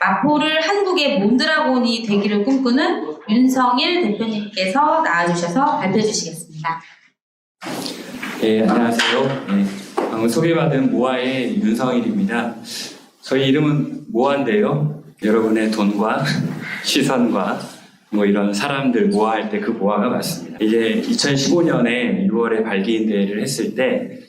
마포를 한국의 몬드라곤이 되기를 꿈꾸는 윤성일 대표님께서 나와주셔서 발표해 주시겠습니다. 네, 안녕하세요. 네, 방금 소개받은 모아의 윤성일입니다. 저희 이름은 모아인데요. 여러분의 돈과 시선과 뭐 이런 사람들 모아할 때 그 모아가 맞습니다. 이제 2015년에 6월에 발기인 대회를 했을 때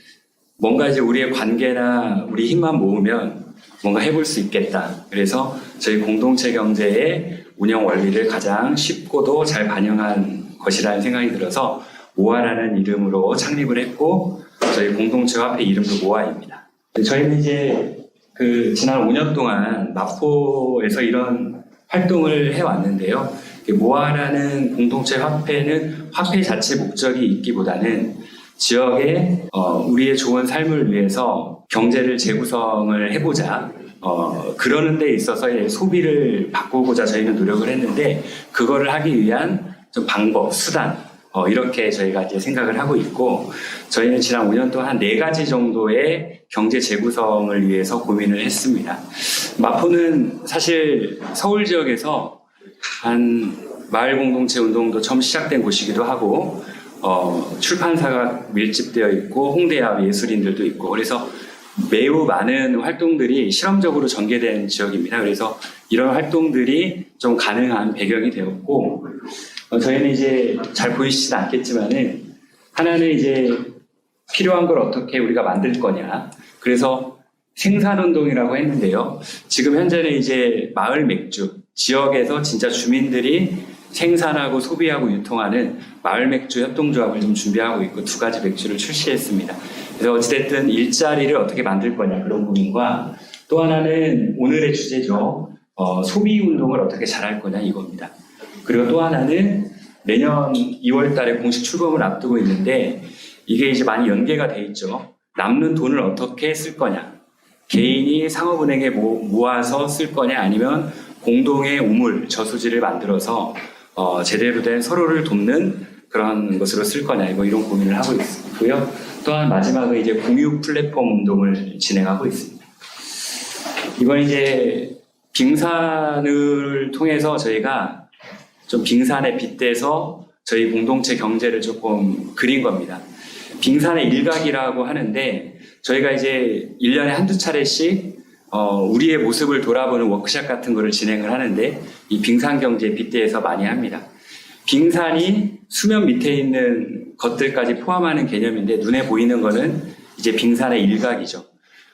뭔가 이제 우리의 관계나 우리 힘만 모으면 뭔가 해볼 수 있겠다. 그래서 저희 공동체 경제의 운영 원리를 가장 쉽고도 잘 반영한 것이라는 생각이 들어서 모아라는 이름으로 창립을 했고 저희 공동체 화폐 이름도 모아입니다. 저희는 이제 그 지난 5년 동안 마포에서 이런 활동을 해왔는데요. 모아라는 공동체 화폐는 화폐 자체 목적이 있기보다는 지역에 어, 우리의 좋은 삶을 위해서 경제를 재구성을 해보자. 어, 그러는 데 있어서 의 소비를 바꾸고자 저희는 노력을 했는데 그거를 하기 위한 좀 방법, 수단 어, 이렇게 저희가 이제 생각을 하고 있고 저희는 지난 5년 동안 한네 가지 정도의 경제 재구성을 위해서 고민을 했습니다. 마포는 사실 서울 지역에서 한 마을 공동체 운동도 처음 시작된 곳이기도 하고 어, 출판사가 밀집되어 있고 홍대야 예술인들도 있고 그래서 매우 많은 활동들이 실험적으로 전개된 지역입니다. 그래서 이런 활동들이 좀 가능한 배경이 되었고 어, 저희는 이제 잘 보이시진 않겠지만은 하나는 이제 필요한 걸 어떻게 우리가 만들 거냐. 그래서 생산운동이라고 했는데요. 지금 현재는 이제 마을 맥주, 지역에서 진짜 주민들이 생산하고 소비하고 유통하는 마을 맥주 협동조합을 좀 준비하고 있고 두 가지 맥주를 출시했습니다. 그래서 어찌됐든 일자리를 어떻게 만들 거냐 그런 고민과 또 하나는 오늘의 주제죠. 어, 소비 운동을 어떻게 잘할 거냐 이겁니다. 그리고 또 하나는 내년 2월 달에 공식 출범을 앞두고 있는데 이게 이제 많이 연계가 돼 있죠. 남는 돈을 어떻게 쓸 거냐. 개인이 상업은행에 모, 모아서 쓸 거냐 아니면 공동의 우물, 저수지를 만들어서 어, 제대로 된 서로를 돕는 그런 것으로 쓸 거냐 이거 이런 고민을 하고 있고요. 또한 마지막은 이제 공유 플랫폼 운동을 진행하고 있습니다. 이번 이제 빙산을 통해서 저희가 좀 빙산에 빗대서 저희 공동체 경제를 조금 그린 겁니다. 빙산의 일각이라고 하는데 저희가 이제 1년에 한두 차례씩 어, 우리의 모습을 돌아보는 워크샵 같은 거를 진행을 하는데 이 빙산 경제에 빗대해서 많이 합니다. 빙산이 수면 밑에 있는 것들까지 포함하는 개념인데 눈에 보이는 거는 이제 빙산의 일각이죠.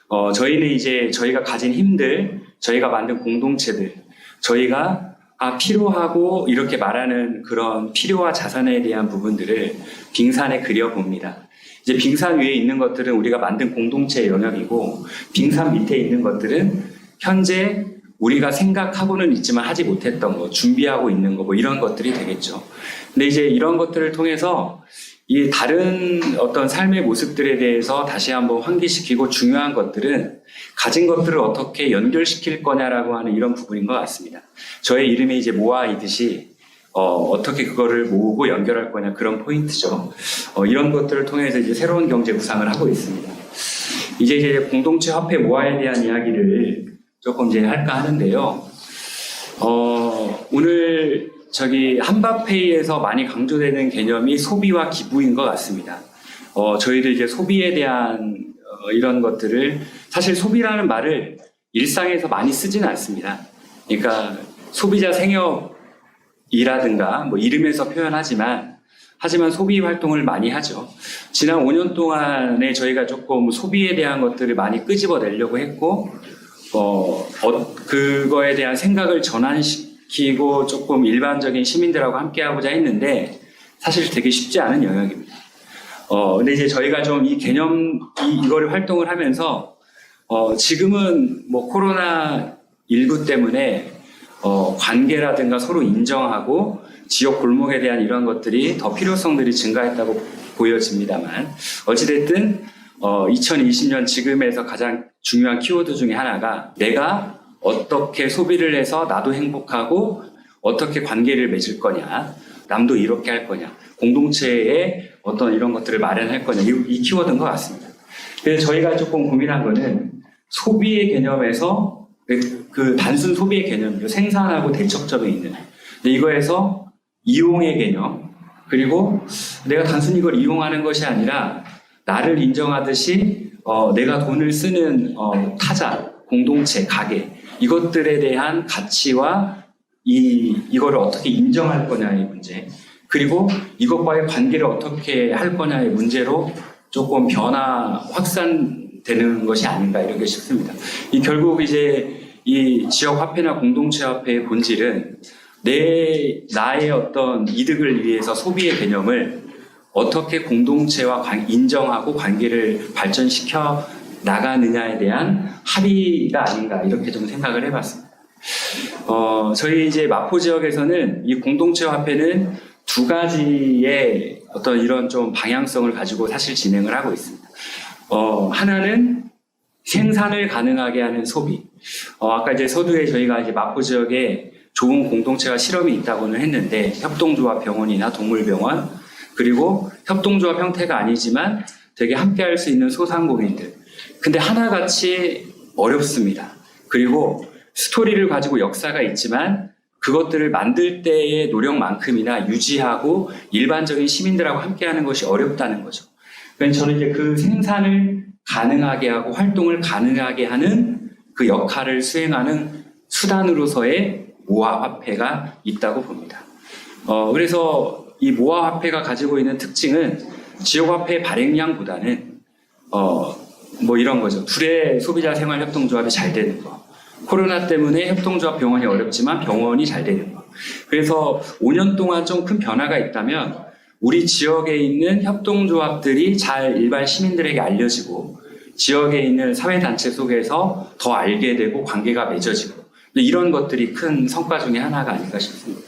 어, 저희는 이제 저희가 가진 힘들, 저희가 만든 공동체들, 저희가 아, 필요하고 이렇게 말하는 그런 필요와 자산에 대한 부분들을 빙산에 그려봅니다. 이제 빙산 위에 있는 것들은 우리가 만든 공동체의 영역이고, 빙산 밑에 있는 것들은 현재 우리가 생각하고는 있지만 하지 못했던 거, 준비하고 있는 거, 뭐 이런 것들이 되겠죠. 근데 이제 이런 것들을 통해서 이 다른 어떤 삶의 모습들에 대해서 다시 한번 환기시키고 중요한 것들은 가진 것들을 어떻게 연결시킬 거냐라고 하는 이런 부분인 것 같습니다. 저의 이름이 이제 모아이듯이 어, 떻게 그거를 모으고 연결할 거냐 그런 포인트죠. 어, 이런 것들을 통해서 이제 새로운 경제 구상을 하고 있습니다. 이제 이제 공동체 화폐 모아에 대한 이야기를 조금 이제 할까 하는데요. 어, 오늘 저기 한바페이에서 많이 강조되는 개념이 소비와 기부인 것 같습니다. 어, 저희도 이제 소비에 대한 어, 이런 것들을 사실 소비라는 말을 일상에서 많이 쓰지는 않습니다. 그러니까 소비자 생협 이라든가 뭐 이름에서 표현하지만 하지만 소비 활동을 많이 하죠. 지난 5년 동안에 저희가 조금 소비에 대한 것들을 많이 끄집어내려고 했고 어, 어, 그거에 대한 생각을 전환시키고 조금 일반적인 시민들하고 함께 하고자 했는데 사실 되게 쉽지 않은 영역입니다. 어, 근데 이제 저희가 좀 이 개념, 이, 이거를 활동을 하면서 어, 지금은 뭐 코로나 19 때문에 어, 관계라든가 서로 인정하고 지역 골목에 대한 이런 것들이 더 필요성들이 증가했다고 보여집니다만 어찌됐든 어, 2020년 지금에서 가장 중요한 키워드 중에 하나가 내가 어떻게 소비를 해서 나도 행복하고 어떻게 관계를 맺을 거냐 남도 이렇게 할 거냐, 공동체에 어떤 이런 것들을 마련할 거냐, 이, 이 키워드인 것 같습니다. 그래서 저희가 조금 고민한 거는 소비의 개념에서 그, 그 단순 소비의 개념이죠. 생산하고 대척점에 있는. 근데 이거에서 이용의 개념, 그리고 내가 단순히 이걸 이용하는 것이 아니라 나를 인정하듯이 어, 내가 돈을 쓰는 어, 타자, 공동체, 가게 이것들에 대한 가치와 이 이거를 어떻게 인정할 거냐의 문제 그리고 이것과의 관계를 어떻게 할 거냐의 문제로 조금 변화 확산되는 것이 아닌가 이렇게 싶습니다. 이 결국 이제 이 지역 화폐나 공동체 화폐의 본질은 내 나의 어떤 이득을 위해서 소비의 개념을 어떻게 공동체와 관- 인정하고 관계를 발전시켜 나가느냐에 대한 합의가 아닌가 이렇게 좀 생각을 해봤습니다. 어, 저희 이제 마포 지역에서는 이 공동체 화폐는 두 가지의 어떤 이런 좀 방향성을 가지고 사실 진행을 하고 있습니다. 어, 하나는 생산을 가능하게 하는 소비. 어, 아까 이제 서두에 저희가 이제 마포 지역에 좋은 공동체가 실험이 있다고는 했는데 협동조합 병원이나 동물병원 그리고 협동조합 형태가 아니지만 되게 함께 할 수 있는 소상공인들. 근데 하나같이 어렵습니다. 그리고 스토리를 가지고 역사가 있지만 그것들을 만들 때의 노력만큼이나 유지하고 일반적인 시민들하고 함께 하는 것이 어렵다는 거죠. 그래서 저는 이제 그 생산을 가능하게 하고 활동을 가능하게 하는 그 역할을 수행하는 수단으로서의 모아 화폐가 있다고 봅니다. 어, 그래서 이 모아 화폐가 가지고 있는 특징은 지역 화폐 발행량보다는 어, 뭐 이런 거죠. 둘의 소비자 생활 협동조합이 잘 되는 거. 코로나 때문에 협동조합 병원이 어렵지만 병원이 잘 되는 거. 그래서 5년 동안 좀 큰 변화가 있다면 우리 지역에 있는 협동조합들이 잘 일반 시민들에게 알려지고 지역에 있는 사회단체 속에서 더 알게 되고 관계가 맺어지고 이런 것들이 큰 성과 중에 하나가 아닐까 싶습니다.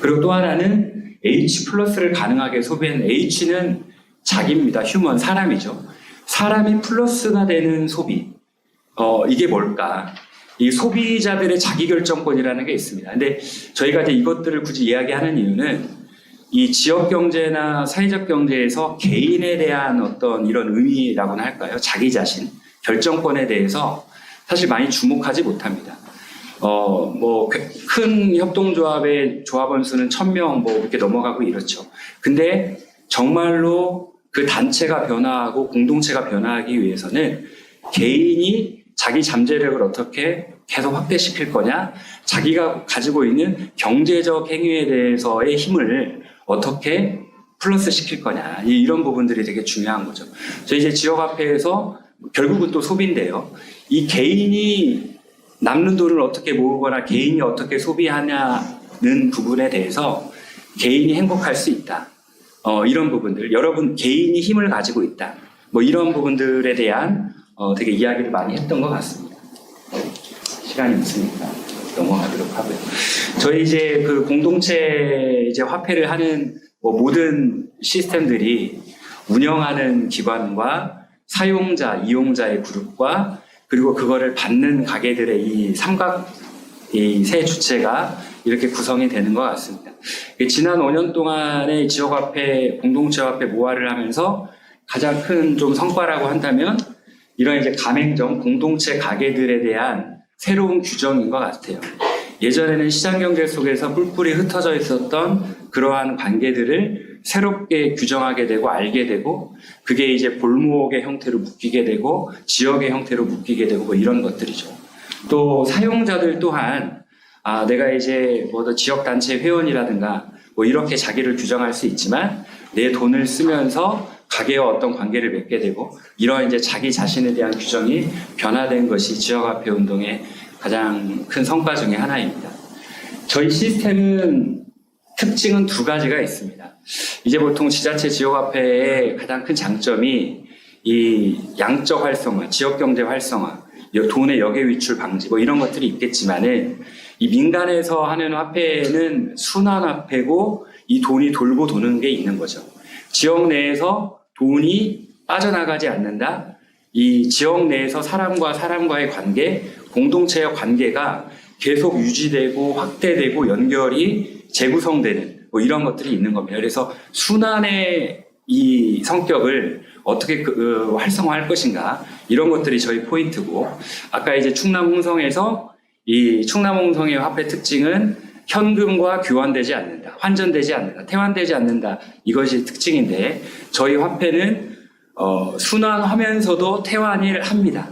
그리고 또 하나는 H 플러스를 가능하게 소비한 H는 자기입니다. 휴먼, 사람이죠. 사람이 플러스가 되는 소비. 어, 이게 뭘까? 이 소비자들의 자기결정권이라는 게 있습니다. 근데 저희가 이제 이것들을 굳이 이야기하는 이유는 이 지역 경제나 사회적 경제에서 개인에 대한 어떤 이런 의미라고나 할까요? 자기 자신, 결정권에 대해서 사실 많이 주목하지 못합니다. 어, 뭐, 큰 협동조합의 조합원 수는 1000명 뭐 이렇게 넘어가고 이렇죠. 근데 정말로 그 단체가 변화하고 공동체가 변화하기 위해서는 개인이 자기 잠재력을 어떻게 계속 확대시킬 거냐, 자기가 가지고 있는 경제적 행위에 대해서의 힘을 어떻게 플러스 시킬 거냐, 이- 이런 부분들이 되게 중요한 거죠. 저희 이제 지역화폐에서 결국은 또 소비인데요. 이 개인이 남는 돈을 어떻게 모으거나 개인이 어떻게 소비하냐는 부분에 대해서 개인이 행복할 수 있다. 어, 이런 부분들, 여러분 개인이 힘을 가지고 있다. 뭐 이런 부분들에 대한 어, 되게 이야기를 많이 했던 것 같습니다. 시간이 없으니까 넘어가도록 하고요. 저희 이제 그 공동체 이제 화폐를 하는 뭐 모든 시스템들이 운영하는 기관과 사용자, 이용자의 그룹과 그리고 그거를 받는 가게들의 이 삼각 이 세 주체가 이렇게 구성이 되는 것 같습니다. 지난 5년 동안의 지역화폐, 공동체화폐 모아를 하면서 가장 큰 좀 성과라고 한다면 이런 이제 가맹점, 공동체 가게들에 대한 새로운 규정인 것 같아요. 예전에는 시장 경제 속에서 뿔뿔이 흩어져 있었던 그러한 관계들을 새롭게 규정하게 되고 알게 되고 그게 이제 골목의 형태로 묶이게 되고 지역의 형태로 묶이게 되고 뭐 이런 것들이죠. 또 사용자들 또한 아 내가 이제 뭐 지역 단체 회원이라든가 뭐 이렇게 자기를 규정할 수 있지만 내 돈을 쓰면서 가게와 어떤 관계를 맺게 되고 이런 이제 자기 자신에 대한 규정이 변화된 것이 지역화폐 운동의 가장 큰 성과 중의 하나입니다. 저희 시스템은 특징은 두 가지가 있습니다. 이제 보통 지자체 지역화폐의 가장 큰 장점이 이 양적 활성화, 지역 경제 활성화, 여- 돈의 역외 위출 방지 뭐 이런 것들이 있겠지만은 이 민간에서 하는 화폐는 순환 화폐고 이 돈이 돌고 도는 게 있는 거죠. 지역 내에서 돈이 빠져나가지 않는다. 이 지역 내에서 사람과 사람과의 관계, 공동체의 관계가 계속 유지되고 확대되고 연결이 재구성되는 뭐 이런 것들이 있는 겁니다. 그래서 순환의 이 성격을 어떻게 그, 어, 활성화할 것인가 이런 것들이 저희 포인트고 아까 이제 충남 홍성에서 이 충남 홍성의 화폐 특징은 현금과 교환되지 않는다, 환전되지 않는다, 태환되지 않는다 이것이 특징인데 저희 화폐는 어, 순환하면서도 태환을 합니다.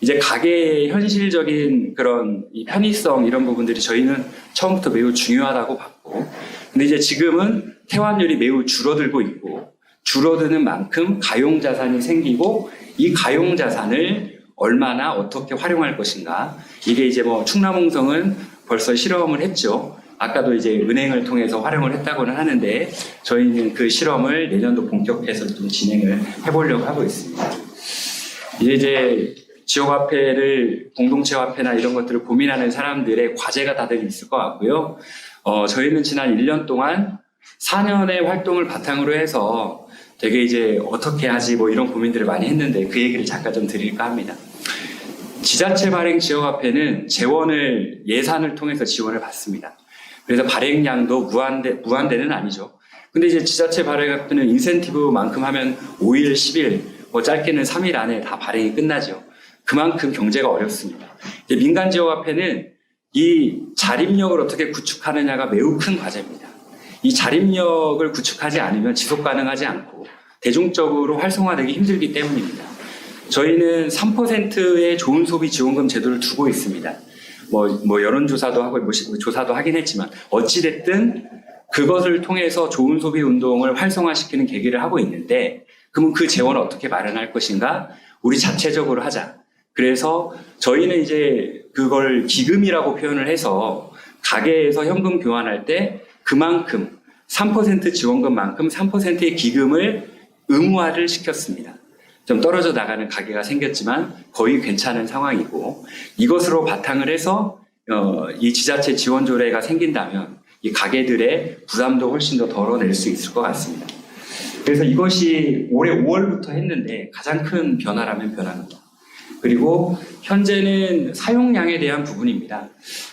이제 가게의 현실적인 그런 이 편의성 이런 부분들이 저희는 처음부터 매우 중요하다고 봤고, 근데 이제 지금은 태환율이 매우 줄어들고 있고, 줄어드는 만큼 가용 자산이 생기고, 이 가용 자산을 얼마나 어떻게 활용할 것인가. 이게 이제 뭐 충남홍성은 벌써 실험을 했죠. 아까도 이제 은행을 통해서 활용을 했다고는 하는데, 저희는 그 실험을 내년도 본격해서 좀 진행을 해보려고 하고 있습니다. 이제 이제 지역화폐를 공동체 화폐나 이런 것들을 고민하는 사람들의 과제가 다들 있을 것 같고요. 어, 저희는 지난 1년 동안 4년의 활동을 바탕으로 해서 되게 이제 어떻게 하지 뭐 이런 고민들을 많이 했는데 그 얘기를 잠깐 좀 드릴까 합니다. 지자체 발행 지역 화폐는 재원을 예산을 통해서 지원을 받습니다. 그래서 발행량도 무한대, 무한대는 아니죠. 근데 이제 지자체 발행 화폐는 인센티브만큼 하면 5일, 10일, 뭐 짧게는 3일 안에 다 발행이 끝나죠. 그만큼 경제가 어렵습니다. 민간 지역 화폐는 이 자립력을 어떻게 구축하느냐가 매우 큰 과제입니다. 이 자립력을 구축하지 않으면 지속 가능하지 않고 대중적으로 활성화되기 힘들기 때문입니다. 저희는 3%의 좋은 소비 지원금 제도를 두고 있습니다. 뭐, 뭐 여론조사도 하고 뭐 시- 조사도 하긴 했지만 어찌됐든 그것을 통해서 좋은 소비 운동을 활성화시키는 계기를 하고 있는데 그러면 그 재원을 어떻게 마련할 것인가? 우리 자체적으로 하자. 그래서 저희는 이제 그걸 기금이라고 표현을 해서 가게에서 현금 교환할 때 그만큼 3% 지원금만큼 3%의 기금을 의무화를 시켰습니다. 좀 떨어져 나가는 가게가 생겼지만 거의 괜찮은 상황이고 이것으로 바탕을 해서 어, 이 지자체 지원 조례가 생긴다면 이 가게들의 부담도 훨씬 더 덜어낼 수 있을 것 같습니다. 그래서 이것이 올해 5월부터 했는데 가장 큰 변화라면 변화입니다. 그리고 현재는 사용량에 대한 부분입니다.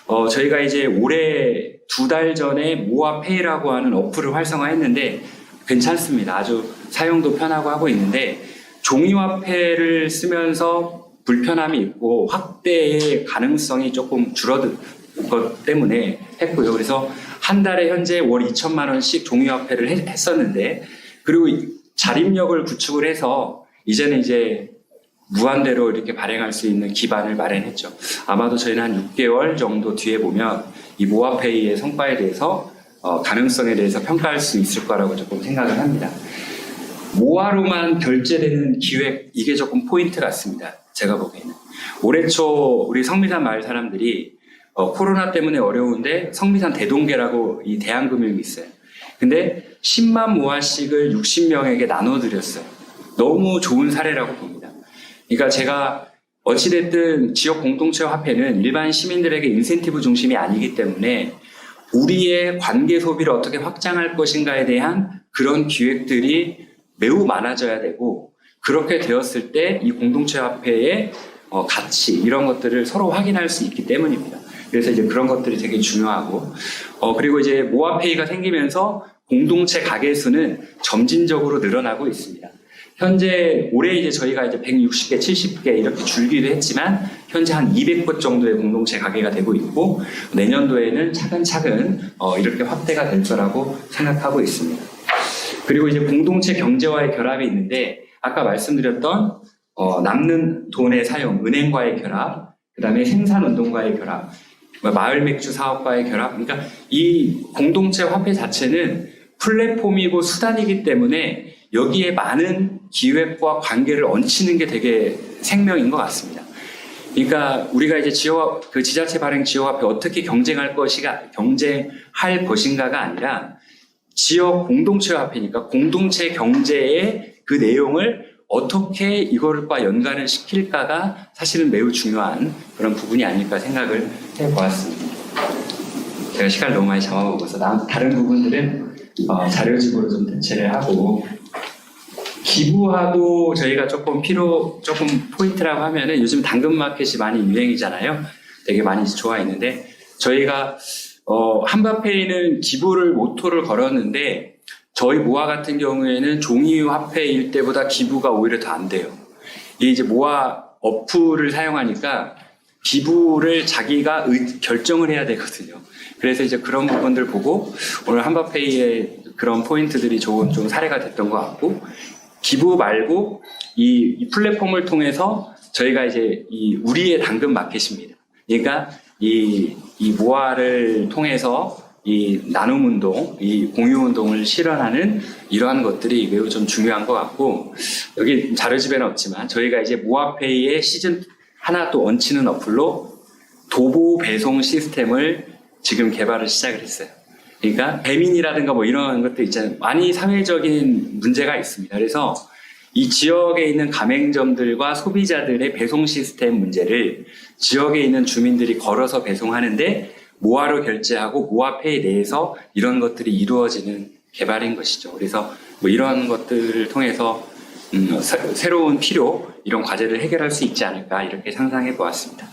어, 저희가 이제 올해 두 달 전에 모아페이라고 하는 어플을 활성화했는데 괜찮습니다. 아주 사용도 편하고 하고 있는데 종이화폐를 쓰면서 불편함이 있고 확대의 가능성이 조금 줄어든 것 때문에 했고요. 그래서 한 달에 현재 월 2천만 원씩 종이화폐를 했- 했었는데 그리고 이 자립력을 구축을 해서 이제는 이제 무한대로 이렇게 발행할 수 있는 기반을 마련했죠. 아마도 저희는 한 6개월 정도 뒤에 보면 이 모아페이의 성과에 대해서 어, 가능성에 대해서 평가할 수 있을 거라고 조금 생각을 합니다. 모아로만 결제되는 기획 이게 조금 포인트 같습니다. 제가 보기에는 올해 초 우리 성미산 마을 사람들이 어, 코로나 때문에 어려운데 성미산 대동계라고 이 대한금융이 있어요. 근데 10만 모아씩을 60명에게 나눠드렸어요. 너무 좋은 사례라고 봅니다. 그러니까 제가 어찌됐든 지역 공동체 화폐는 일반 시민들에게 인센티브 중심이 아니기 때문에 우리의 관계 소비를 어떻게 확장할 것인가에 대한 그런 기획들이 매우 많아져야 되고 그렇게 되었을 때 이 공동체 화폐의 어, 가치 이런 것들을 서로 확인할 수 있기 때문입니다. 그래서 이제 그런 것들이 되게 중요하고 어, 그리고 이제 모아페이가 생기면서 공동체 가게 수는 점진적으로 늘어나고 있습니다. 현재 올해 이제 저희가 이제 160개, 70개 이렇게 줄기도 했지만 현재 한 200곳 정도의 공동체 가게가 되고 있고 내년도에는 차근차근 어, 이렇게 확대가 될 거라고 생각하고 있습니다. 그리고 이제 공동체 경제와의 결합이 있는데 아까 말씀드렸던 어, 남는 돈의 사용, 은행과의 결합, 그 다음에 생산운동과의 결합, 마을 맥주 사업과의 결합. 그러니까 이 공동체 화폐 자체는 플랫폼이고 수단이기 때문에 여기에 많은 기획과 관계를 얹히는 게 되게 생명인 것 같습니다. 그러니까 우리가 이제 지역 그 지자체 발행 지역 화폐 어떻게 경쟁할 것이가 경쟁할 것인가가 아니라 지역 공동체 화폐니까 공동체 경제의 그 내용을 어떻게 이걸과 연관을 시킬까가 사실은 매우 중요한 그런 부분이 아닐까 생각을 해보았습니다. 제가 시간을 너무 많이 잡아먹어서 나- 다른 부분들은 어, 자료집으로 좀 대체를 하고 기부하고 저희가 조금 필요 조금 포인트라고 하면은 요즘 당근마켓이 많이 유행이잖아요. 되게 많이 좋아 있는데 저희가 어, 한바페이는 기부를 모토를 걸었는데 저희 모아 같은 경우에는 종이 화폐일 때보다 기부가 오히려 더 안 돼요. 이게 이제 모아 어플을 사용하니까 기부를 자기가 의- 결정을 해야 되거든요. 그래서 이제 그런 부분들 보고 오늘 한바페이의 그런 포인트들이 좋은 좀 사례가 됐던 것 같고 기부 말고 이, 이 플랫폼을 통해서 저희가 이제 이 우리의 당근 마켓입니다. 그러니까 이, 이 모아를 통해서 이 나눔 운동, 이 공유 운동을 실현하는 이러한 것들이 매우 좀 중요한 것 같고 여기 자료집에는 없지만 저희가 이제 모아페이의 시즌 하나 또 얹히는 어플로 도보 배송 시스템을 지금 개발을 시작을 했어요. 그러니까 배민이라든가 뭐 이런 것들 있잖아요. 많이 사회적인 문제가 있습니다. 그래서 이 지역에 있는 가맹점들과 소비자들의 배송 시스템 문제를 지역에 있는 주민들이 걸어서 배송하는데 모아로 결제하고 모아페이 내에서 이런 것들이 이루어지는 개발인 것이죠. 그래서 뭐 이런 것들을 통해서 음, 새- 새로운 필요 이런 과제를 해결할 수 있지 않을까 이렇게 상상해 보았습니다.